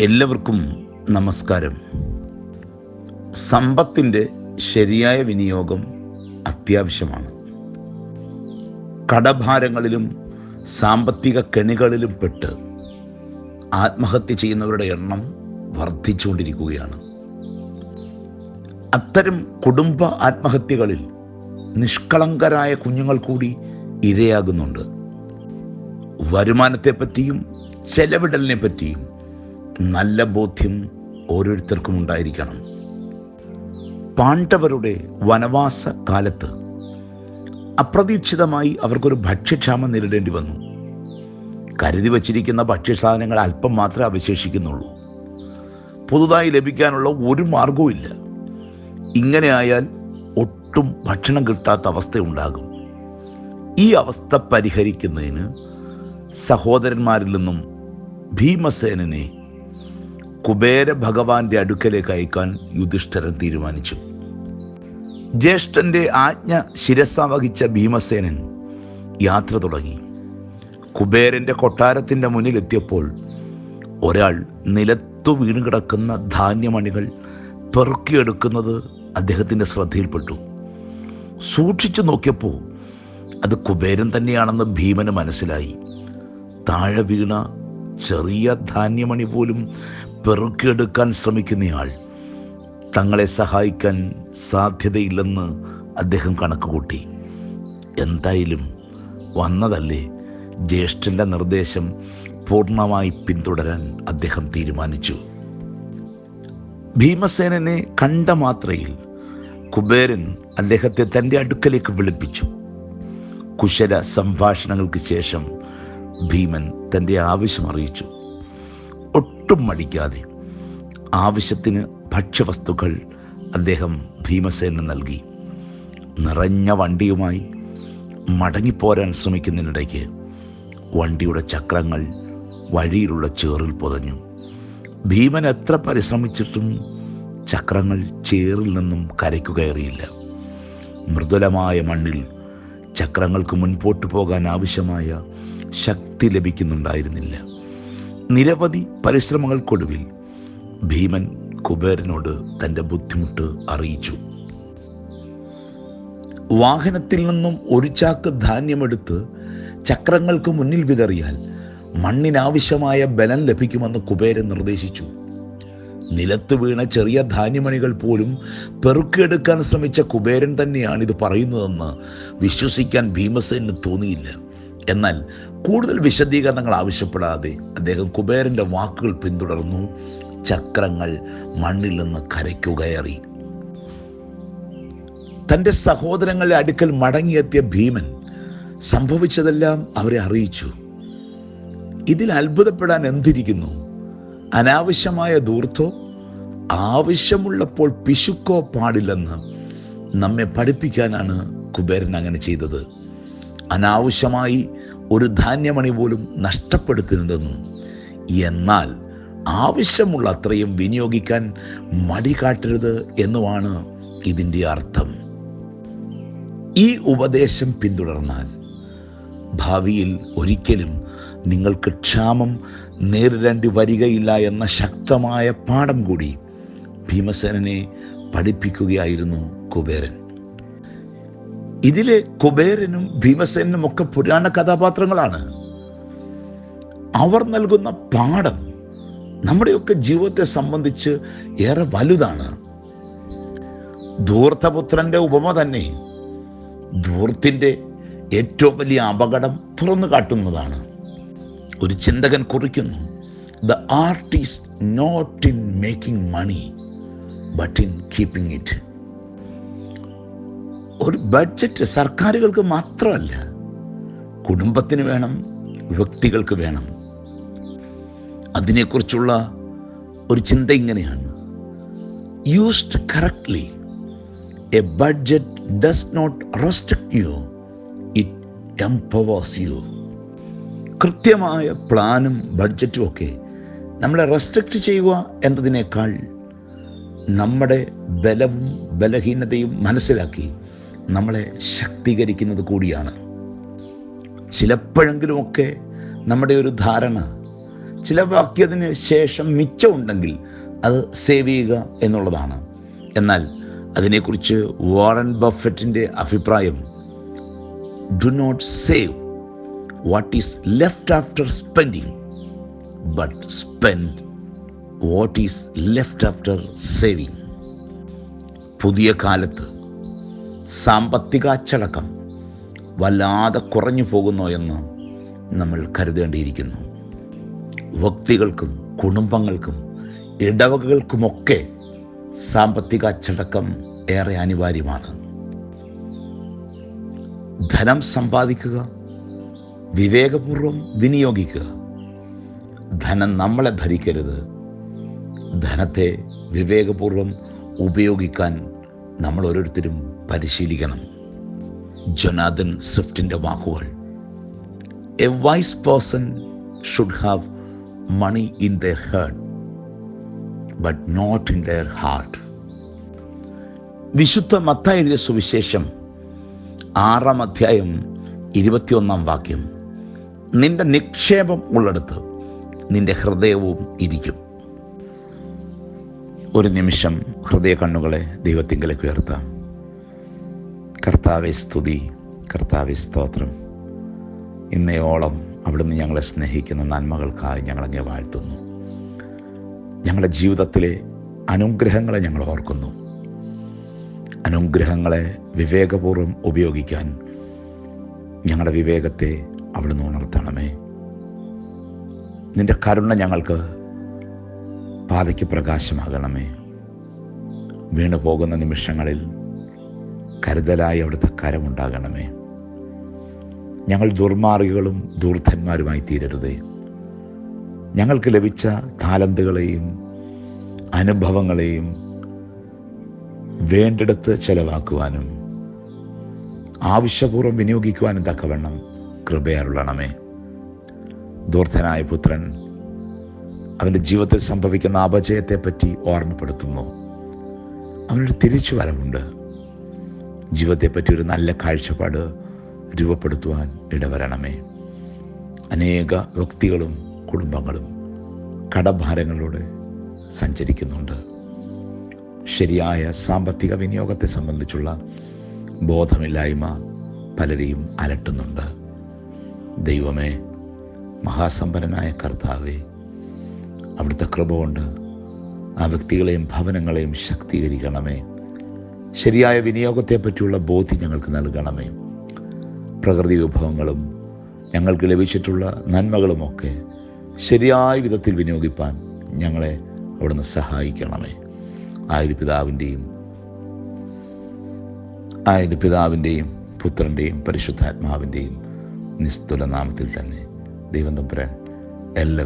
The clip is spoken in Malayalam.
എല്ലാവർക്കും നമസ്കാരം. സമ്പത്തിന്റെ ശരിയായ വിനിയോഗം അത്യാവശ്യമാണ്. കടഭാരങ്ങളിലും സാമ്പത്തിക കെണികളിലും പെട്ട് ആത്മഹത്യ ചെയ്യുന്നവരുടെ എണ്ണം വർദ്ധിച്ചുകൊണ്ടിരിക്കുകയാണ്. അത്തരം കുടുംബ ആത്മഹത്യകളിൽ നിഷ്കളങ്കരായ കുഞ്ഞുങ്ങൾ കൂടി ഇരയാകുന്നുണ്ട്. വരുമാനത്തെപ്പറ്റിയും ചെലവിടലിനെ പറ്റിയും നല്ല ബോധ്യം ഓരോരുത്തർക്കും ഉണ്ടായിരിക്കണം. പാണ്ഡവരുടെ വനവാസ കാലത്ത് അപ്രതീക്ഷിതമായി അവർക്കൊരു ഭക്ഷ്യക്ഷാമം നേരിടേണ്ടി വന്നു. കരുതി വച്ചിരിക്കുന്ന ഭക്ഷ്യസാധനങ്ങൾ അല്പം മാത്രമേ അവശേഷിക്കുന്നുള്ളൂ. പുതുതായി ലഭിക്കാനുള്ള ഒരു മാർഗവും ഇങ്ങനെയായാൽ ഒട്ടും ഭക്ഷണം കിട്ടാത്ത അവസ്ഥയുണ്ടാകും ഈ അവസ്ഥ പരിഹരിക്കുന്നതിന് സഹോദരന്മാരിൽ നിന്നും ഭീമസേനനെ കുബേര ഭഗവാന്റെ അടുക്കലേക്ക് അയക്കാൻ യുധിഷ്ഠരൻ തീരുമാനിച്ചു. ജ്യേഷ്ഠന്റെ ആജ്ഞ ശിരസ വഹിച്ച ഭീമസേനൻ യാത്ര തുടങ്ങി. കുബേരന്റെ കൊട്ടാരത്തിന്റെ മുന്നിലെത്തിയപ്പോൾ ഒരാൾ നിലത്തു വീണ് കിടക്കുന്ന ധാന്യമണികൾ പെറുക്കിയെടുക്കുന്നത് അദ്ദേഹത്തിന്റെ ശ്രദ്ധയിൽപ്പെട്ടു. സൂക്ഷിച്ചു നോക്കിയപ്പോൾ അത് കുബേരൻ തന്നെയാണെന്ന് ഭീമന് മനസ്സിലായി. താഴെ വീണ ചെറിയ ധാന്യമണി പോലും പെറുക്കിയെടുക്കാൻ ശ്രമിക്കുന്നയാൾ തങ്ങളെ സഹായിക്കാൻ സാധ്യതയില്ലെന്ന് അദ്ദേഹം കണക്കുകൂട്ടി. എന്തായാലും വന്നതല്ലേ ജ്യേഷ്ഠന്റെ നിർദ്ദേശം പൂർണമായി പിന്തുടരാൻ അദ്ദേഹം തീരുമാനിച്ചു. ഭീമസേനനെ കണ്ട മാത്രയിൽ കുബേരൻ അദ്ദേഹത്തെ തന്റെ അടുക്കലേക്ക് വിളിപ്പിച്ചു. കുശല സംഭാഷണങ്ങൾക്ക് ശേഷം ഭീമൻ തന്റെ ആവശ്യം അറിയിച്ചു. ഒട്ടും മടിക്കാതെ ആവശ്യത്തിന് ഭക്ഷ്യവസ്തുക്കൾ അദ്ദേഹം ഭീമസേന നൽകി. നിറഞ്ഞ വണ്ടിയുമായി മടങ്ങിപ്പോരാൻ ശ്രമിക്കുന്നതിനിടയ്ക്ക് വണ്ടിയുടെ ചക്രങ്ങൾ വഴിയിലുള്ള ചേറിൽ പൊതഞ്ഞു. ഭീമൻ എത്ര പരിശ്രമിച്ചിട്ടും ചക്രങ്ങൾ ചേറിൽ നിന്നും കരയ്ക്കു കയറിയില്ല. മൃദുലമായ മണ്ണിൽ ചക്രങ്ങൾക്ക് മുൻപോട്ട് പോകാൻ ആവശ്യമായ ശക്തി ലഭിക്കുന്നുണ്ടായിരുന്നില്ല. നിരവധി പരിശ്രമങ്ങൾക്കൊടുവിൽ ഭീമൻ കുബേരനോട് തന്റെ ബുദ്ധിമുട്ട് അറിയിച്ചു. വാഹനത്തിൽ നിന്നും ഒരു ചാക്ക് ധാന്യമെടുത്ത് ചക്രങ്ങൾക്ക് മുന്നിൽ വിതറിയാൽ മണ്ണിനാവശ്യമായ ബലം ലഭിക്കുമെന്ന് കുബേരൻ നിർദ്ദേശിച്ചു. നിലത്ത് വീണ ചെറിയ ധാന്യമണികൾ പോലും പെറുക്കിയെടുക്കാൻ ശ്രമിച്ച കുബേരൻ തന്നെയാണ് ഇത് പറയുന്നതെന്ന് വിശ്വസിക്കാൻ ഭീമസേന് തോന്നിയില്ല. എന്നാൽ കൂടുതൽ വിശദീകരണങ്ങൾ ആവശ്യപ്പെടാതെ അദ്ദേഹം കുബേരന്റെ വാക്കുകൾ പിന്തുടർന്നു ചക്രങ്ങൾ മണ്ണിൽ നിന്ന് കരയ്ക്കു കയറി തന്റെ സഹോദരങ്ങളുടെ അടുക്കൽ മടങ്ങിയെത്തിയ ഭീമൻ സംഭവിച്ചതെല്ലാം അവരെ അറിയിച്ചു. ഇതിൽ അത്ഭുതപ്പെടാൻ എന്തിരിക്കുന്നു? അനാവശ്യമായ ദൂർത്തോ ആവശ്യമുള്ളപ്പോൾ പിശുക്കോ പാടില്ലെന്ന് നമ്മെ പഠിപ്പിക്കാനാണ് കുബേരൻ അങ്ങനെ ചെയ്തത്. അനാവശ്യമായി ഒരു ധാന്യമണി പോലും നഷ്ടപ്പെടുത്തുന്നതെന്നും എന്നാൽ ആവശ്യമുള്ള അത്രയും വിനിയോഗിക്കാൻ മടി കാട്ടരുത് എന്നുമാണ് ഇതിന്റെ അർത്ഥം. ഈ ഉപദേശം പിന്തുടർന്നാൽ ഭാവിയിൽ ഒരിക്കലും നിങ്ങൾക്ക് ക്ഷാമം നേരിടേണ്ടി വരികയില്ല എന്ന ശക്തമായ പാഠം കൂടി ഭീമസേനനെ പഠിപ്പിക്കുകയായിരുന്നു കുബേരൻ. ഇതിലെ കുബേരനും ഭീമസേനും ഒക്കെ പുരാണ കഥാപാത്രങ്ങളാണ്. അവർ നൽകുന്ന പാഠം നമ്മുടെയൊക്കെ ജീവിതത്തെ സംബന്ധിച്ച് ഏറെ വലുതാണ്. ധൂർത്തപുത്രന്റെ ഉപമ തന്നെ ധൂർത്തിന്റെ ഏറ്റവും വലിയ അപകടം തുറന്നു കാട്ടുന്നതാണ്. ഒരു ചിന്തകൻ കുറിക്കുന്നു the art is not in making money but in keeping it ഒരു ബഡ്ജറ്റ് സർക്കാരുകൾക്ക് മാത്രമല്ല കുടുംബത്തിന് വേണം വ്യക്തികൾക്ക് വേണം. അതിനെക്കുറിച്ചുള്ള ഒരു ചിന്ത ഇങ്ങനെയാണ്. Used correctly a budget does not restrict you it empowers you കൃത്യമായ പ്ലാനും ബഡ്ജറ്റും ഒക്കെ നമ്മളെ റെസ്ട്രിക്റ്റ് ചെയ്യുക എന്നതിനേക്കാൾ നമ്മുടെ ബലവും ബലഹീനതയും മനസ്സിലാക്കി നമ്മളെ ശക്തീകരിക്കുന്നത് കൂടിയാണ്. ചിലപ്പോഴെങ്കിലുമൊക്കെ നമ്മുടെ ഒരു ധാരണ ചിലവാക്കിയതിന് ശേഷം മിച്ചമുണ്ടെങ്കിൽ അത് സേവ് ചെയ്യുക എന്നുള്ളതാണ്. എന്നാൽ അതിനെക്കുറിച്ച് വാറൻ ബഫറ്റിന്റെ അഭിപ്രായം do not save what is left after spending but spend what is left after saving പുതിയ കാലത്ത് സാമ്പത്തിക അച്ചടക്കം വല്ലാതെ കുറഞ്ഞു പോകുന്നോ എന്ന് നമ്മൾ കരുതേണ്ടിയിരിക്കുന്നു. വ്യക്തികൾക്കും കുടുംബങ്ങൾക്കും ഇടവകകൾക്കുമൊക്കെ സാമ്പത്തിക അച്ചടക്കം ഏറെ അനിവാര്യമാണ്. ധനം സമ്പാദിക്കുക വിവേകപൂർവം വിനിയോഗിക്കുക. ധനം നമ്മളെ ഭരിക്കരുത്. ധനത്തെ വിവേകപൂർവം ഉപയോഗിക്കാൻ നമ്മൾ ഓരോരുത്തരും പരിശീലിക്കണം. ജൊനാഥൻ സ്വിഫ്റ്റിന്റെ വാക്കുകൾ. A wise person should have money in their heart but not in their heart വിശുദ്ധ മത്തായ സുവിശേഷം ആറാം അധ്യായം ഇരുപത്തിയൊന്നാം വാക്യം. നിന്റെ നിക്ഷേപം ഉള്ളിടത്ത് നിന്റെ ഹൃദയവും ഇരിക്കും. ഒരു നിമിഷം ഹൃദയ കണ്ണുകളെ ദൈവത്തിങ്കലേക്ക് ഉയർത്താം. കർത്താവെ സ്തുതി. കർത്താവെ സ്തോത്രം. ഇന്നയോളം അവിടുന്ന് ഞങ്ങളെ സ്നേഹിക്കുന്ന നന്മകൾക്കായി ഞങ്ങളങ്ങെ വാഴ്ത്തുന്നു. ഞങ്ങളുടെ ജീവിതത്തിലെ അനുഗ്രഹങ്ങളെ ഞങ്ങൾ ഓർക്കുന്നു. അനുഗ്രഹങ്ങളെ വിവേകപൂർവം ഉപയോഗിക്കാൻ ഞങ്ങളുടെ വിവേകത്തെ അവിടുന്ന് ഉണർത്തണമേ. നിന്റെ കരുണ ഞങ്ങൾക്ക് പാതയ്ക്ക് പ്രകാശമാകണമേ. വീണു പോകുന്ന നിമിഷങ്ങളിൽ കരുതലായി അവിടുത്തെ കരമുണ്ടാകണമേ. ഞങ്ങൾ ദുർമാർഗികളും ദൂർധന്മാരുമായി തീരരുതേ. ഞങ്ങൾക്ക് ലഭിച്ച താലന്തുകളെയും അനുഭവങ്ങളെയും വേണ്ടിടത്ത് ചെലവാക്കുവാനും ആവശ്യപൂർവം വിനിയോഗിക്കുവാനും തക്കവണ്ണം കൃപയരുളണമേ ദൂർധനായ പുത്രൻ അവന്റെ ജീവിതത്തിൽ സംഭവിക്കുന്ന അപജയത്തെപ്പറ്റി ഓർമ്മപ്പെടുത്തുന്നു. അവനൊരു തിരിച്ചു വരവുണ്ട് ജീവിതത്തെപ്പറ്റി ഒരു നല്ല കാഴ്ചപ്പാട് രൂപപ്പെടുത്തുവാൻ ഇടവരണമേ. അനേക വ്യക്തികളും കുടുംബങ്ങളും കടഭാരങ്ങളിലൂടെ സഞ്ചരിക്കുന്നുണ്ട്. ശരിയായ സാമ്പത്തിക വിനിയോഗത്തെ സംബന്ധിച്ചുള്ള ബോധമില്ലായ്മ പലരെയും അലട്ടുന്നുണ്ട്. ദൈവമേ മഹാസമ്പന്നനായ കർത്താവേ അവിടുത്തെ കൃപ കൊണ്ട് ആ വ്യക്തികളെയും ഭവനങ്ങളെയും ശക്തീകരിക്കണമേ. ശരിയായ വിനിയോഗത്തെ പറ്റിയുള്ള ബോധ്യം ഞങ്ങൾക്ക് നൽകണമേ. പ്രകൃതി വിഭവങ്ങളും ഞങ്ങൾക്ക് ലഭിച്ചിട്ടുള്ള നന്മകളുമൊക്കെ ശരിയായ വിധത്തിൽ വിനിയോഗിപ്പാൻ ഞങ്ങളെ അവിടുന്ന് സഹായിക്കണമേ. ആയത് പിതാവിന്റെയും ആയത് പിതാവിന്റെയും പുത്രന്റെയും പരിശുദ്ധാത്മാവിന്റെയും നിസ്തുല നാമത്തിൽ തന്നെ ദൈവം തമ്പുരാൻ എല്ലാ